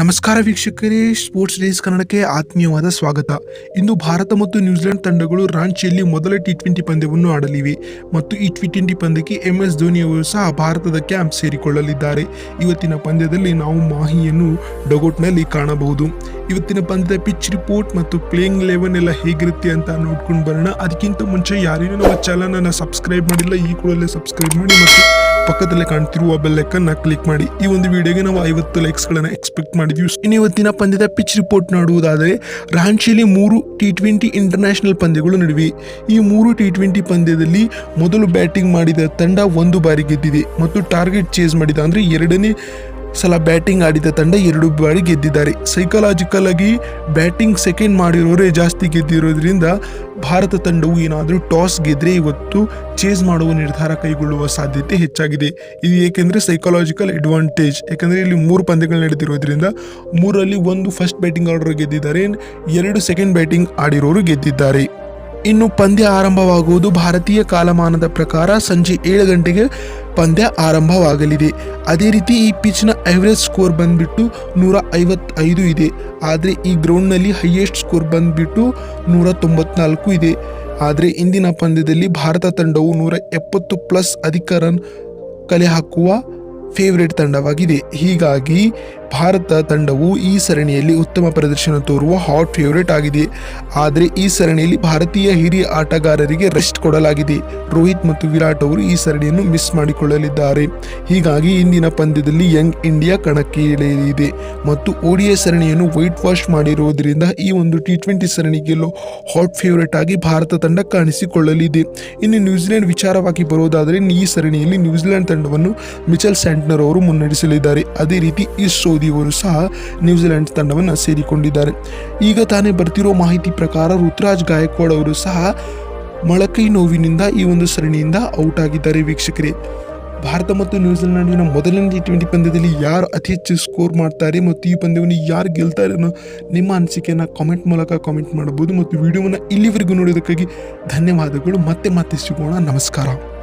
ನಮಸ್ಕಾರ ವೀಕ್ಷಕರೇ sports days ಕನ್ನಡಕ್ಕೆ ಆತ್ಮೀಯವಾದ ಸ್ವಾಗತ. ಇಂದು ಭಾರತ ಮತ್ತು ನ್ಯೂಜಿಲೆಂಡ್ ತಂಡಗಳು ರಾಂಚಿಯಲ್ಲಿ ಮೊದಲ ಟಿ ಟ್ವೆಂಟಿ ಪಂದ್ಯವನ್ನು ಆಡಲಿವೆ. ಮತ್ತು ಈ ಟಿ ಟ್ವೆಂಟಿ ಪಂದ್ಯಕ್ಕೆ ಎಂ ಎಸ್ ಧೋನಿಯವರು ಸಹ ಭಾರತದ ಕ್ಯಾಂಪ್ ಸೇರಿಕೊಳ್ಳಲಿದ್ದಾರೆ. ಇವತ್ತಿನ ಪಂದ್ಯದಲ್ಲಿ ನಾವು ಮಾಹಿಯನ್ನು ಡಗೋಟ್ನಲ್ಲಿ ಕಾಣಬಹುದು. ಇವತ್ತಿನ ಪಂದ್ಯದ ಪಿಚ್ ರಿಪೋರ್ಟ್ ಮತ್ತು ಪ್ಲೇಯಿಂಗ್ ಲೆವೆನ್ ಎಲ್ಲ ಹೇಗಿರುತ್ತೆ ಅಂತ ನೋಡ್ಕೊಂಡು ಬರೋಣ. ಅದಕ್ಕಿಂತ ಮುಂಚೆ ಯಾರೇನೂ ನಮ್ಮ ಚಾನಲನ್ನು ಸಬ್ಸ್ಕ್ರೈಬ್ ಮಾಡಿಲ್ಲ, ಈ ಕೂಡಲೇ ಸಬ್ಸ್ಕ್ರೈಬ್ ಮಾಡಿ ಮತ್ತು ಪಕ್ಕದಲ್ಲೇ ಕಾಣ್ತಿರುವ ಬೆಲ್ಲೈಕನ್ನ ಕ್ಲಿಕ್ ಮಾಡಿ. ಈ ಒಂದು ವಿಡಿಯೋಗೆ ನಾವು ಐವತ್ತು ಲೈಕ್ಸ್ಗಳನ್ನು ಎಕ್ಸ್ಪೆಕ್ಟ್ ಮಾಡಿದ್ವಿ. ಇನ್ನು ಇವತ್ತಿನ ಪಂದ್ಯದ ಪಿಚ್ ರಿಪೋರ್ಟ್ ನೋಡುವುದಾದರೆ, ರಾಂಚಿಯಲ್ಲಿ ಮೂರು ಟಿ ಟ್ವೆಂಟಿ ಇಂಟರ್ನ್ಯಾಷನಲ್ ಪಂದ್ಯಗಳು ನಡುವೆ. ಈ ಮೂರು ಟಿ ಟ್ವೆಂಟಿ ಪಂದ್ಯದಲ್ಲಿ ಮೊದಲು ಬ್ಯಾಟಿಂಗ್ ಮಾಡಿದ ತಂಡ ಒಂದು ಬಾರಿ ಗೆದ್ದಿದೆ. ಮತ್ತು ಟಾರ್ಗೆಟ್ ಚೇಸ್ ಮಾಡಿದ ಅಂದರೆ ಎರಡನೇ ಸಲ ಬ್ಯಾಟಿಂಗ್ ಆಡಿದ ತಂಡ ಎರಡು ಬಾರಿ ಗೆದ್ದಿದ್ದಾರೆ. ಸೈಕಲಾಜಿಕಲ್ ಆಗಿ ಬ್ಯಾಟಿಂಗ್ ಸೆಕೆಂಡ್ ಮಾಡಿರೋರೇ ಜಾಸ್ತಿ ಗೆದ್ದಿರೋದ್ರಿಂದ ಭಾರತ ತಂಡವು ಏನಾದರೂ ಟಾಸ್ ಗೆದ್ದರೆ ಇವತ್ತು ಚೇಸ್ ಮಾಡುವ ನಿರ್ಧಾರ ಕೈಗೊಳ್ಳುವ ಸಾಧ್ಯತೆ ಹೆಚ್ಚಾಗಿದೆ. ಇದು ಏಕೆಂದರೆ ಸೈಕಲಾಜಿಕಲ್ ಅಡ್ವಾಂಟೇಜ್ ಯಾಕೆಂದರೆ ಇಲ್ಲಿ ಮೂರು ಪಂದ್ಯಗಳು ನಡೆದಿರೋದ್ರಿಂದ ಮೂರಲ್ಲಿ ಒಂದು ಫಸ್ಟ್ ಬ್ಯಾಟಿಂಗ್ ಆರ್ಡರ್ ಗೆದ್ದಿದ್ದಾರೆ, ಎರಡು ಸೆಕೆಂಡ್ ಬ್ಯಾಟಿಂಗ್ ಆಡಿರೋರು ಗೆದ್ದಿದ್ದಾರೆ. ಇನ್ನು ಪಂದ್ಯ ಆರಂಭವಾಗುವುದು ಭಾರತೀಯ ಕಾಲಮಾನದ ಪ್ರಕಾರ ಸಂಜೆ ಏಳು ಗಂಟೆಗೆ ಪಂದ್ಯ ಆರಂಭವಾಗಲಿದೆ. ಅದೇ ರೀತಿ ಈ ಪಿಚ್ನ ಎವರೇಜ್ ಸ್ಕೋರ್ ಬಂದ್ಬಿಟ್ಟು ನೂರ ಐವತ್ತೈದು ಇದೆ. ಆದರೆ ಈ ಗ್ರೌಂಡ್ನಲ್ಲಿ ಹೈಯೆಸ್ಟ್ ಸ್ಕೋರ್ ಬಂದ್ಬಿಟ್ಟು ನೂರ ತೊಂಬತ್ನಾಲ್ಕು ಇದೆ. ಆದರೆ ಇಂದಿನ ಪಂದ್ಯದಲ್ಲಿ ಭಾರತ ತಂಡವು ನೂರ ಎಪ್ಪತ್ತು ಪ್ಲಸ್ ಅಧಿಕ ರನ್ ಕಲೆ ಹಾಕುವ ಫೇವರೇಟ್ ತಂಡವಾಗಿದೆ. ಹೀಗಾಗಿ ಭಾರತ ತಂಡವು ಈ ಸರಣಿಯಲ್ಲಿ ಉತ್ತಮ ಪ್ರದರ್ಶನ ತೋರುವ ಹಾಟ್ ಫೇವರೇಟ್ ಆಗಿದೆ. ಆದರೆ ಈ ಸರಣಿಯಲ್ಲಿ ಭಾರತೀಯ ಹಿರಿಯ ಆಟಗಾರರಿಗೆ ರೆಸ್ಟ್ ಕೊಡಲಾಗಿದೆ. ರೋಹಿತ್ ಮತ್ತು ವಿರಾಟ್ ಅವರು ಈ ಸರಣಿಯನ್ನು ಮಿಸ್ ಮಾಡಿಕೊಳ್ಳಲಿದ್ದಾರೆ. ಹೀಗಾಗಿ ಇಂದಿನ ಪಂದ್ಯದಲ್ಲಿ ಯಂಗ್ ಇಂಡಿಯಾ ಕಣಕ್ಕೆ ಇಳಿಯಲಿದೆ. ಮತ್ತು ಓಡಿಯ ಸರಣಿಯನ್ನು ವೈಟ್ ವಾಶ್ ಮಾಡಿರುವುದರಿಂದ ಈ ಒಂದು ಟಿ ಟ್ವೆಂಟಿ ಸರಣಿ ಗೆಲ್ಲೋ ಹಾಟ್ ಫೇವರೇಟ್ ಆಗಿ ಭಾರತ ತಂಡ ಕಾಣಿಸಿಕೊಳ್ಳಲಿದೆ. ಇನ್ನು ನ್ಯೂಜಿಲೆಂಡ್ ವಿಚಾರವಾಗಿ ಬರುವುದಾದರೆ ಈ ಸರಣಿಯಲ್ಲಿ ನ್ಯೂಜಿಲೆಂಡ್ ತಂಡವನ್ನು ಮಿಚೆಲ್ ಸ್ಯಾಂಟ್ನರ್ ಅವರು ಮುನ್ನಡೆಸಲಿದ್ದಾರೆ. ಅದೇ ರೀತಿ ಈ ಸೋದಿಯವರು ಸಹ ನ್ಯೂಜಿಲೆಂಡ್ ತಂಡವನ್ನು ಸೇರಿಕೊಂಡಿದ್ದಾರೆ. ಈಗ ತಾನೇ ಬರ್ತಿರೋ ಮಾಹಿತಿ ಪ್ರಕಾರ ಋತುರಾಜ್ ಗಾಯಕ್ವಾಡ್ ಅವರು ಸಹ ಮೊಳಕೈ ನೋವಿನಿಂದ ಈ ಒಂದು ಸರಣಿಯಿಂದ ಔಟ್ ಆಗಿದ್ದಾರೆ ವೀಕ್ಷಕರೇ. ಭಾರತ ಮತ್ತು ನ್ಯೂಜಿಲೆಂಡ್ನ ಮೊದಲನೇ ಟಿ ಟ್ವೆಂಟಿ ಪಂದ್ಯದಲ್ಲಿ ಯಾರು ಅತಿ ಹೆಚ್ಚು ಸ್ಕೋರ್ ಮಾಡ್ತಾರೆ ಮತ್ತು ಈ ಪಂದ್ಯವನ್ನು ಯಾರು ಗೆಲ್ತಾರೆ ಅನ್ನೋ ನಿಮ್ಮ ಅನಿಸಿಕೆಯನ್ನು ಕಾಮೆಂಟ್ ಮೂಲಕ ಕಾಮೆಂಟ್ ಮಾಡಬಹುದು ಮತ್ತು ವಿಡಿಯೋವನ್ನು ಇಲ್ಲಿವರೆಗೂ ನೋಡೋದಕ್ಕಾಗಿ ಧನ್ಯವಾದಗಳು. ಮತ್ತೆ ಮತ್ತೆ ಸಿಗೋಣ. ನಮಸ್ಕಾರ.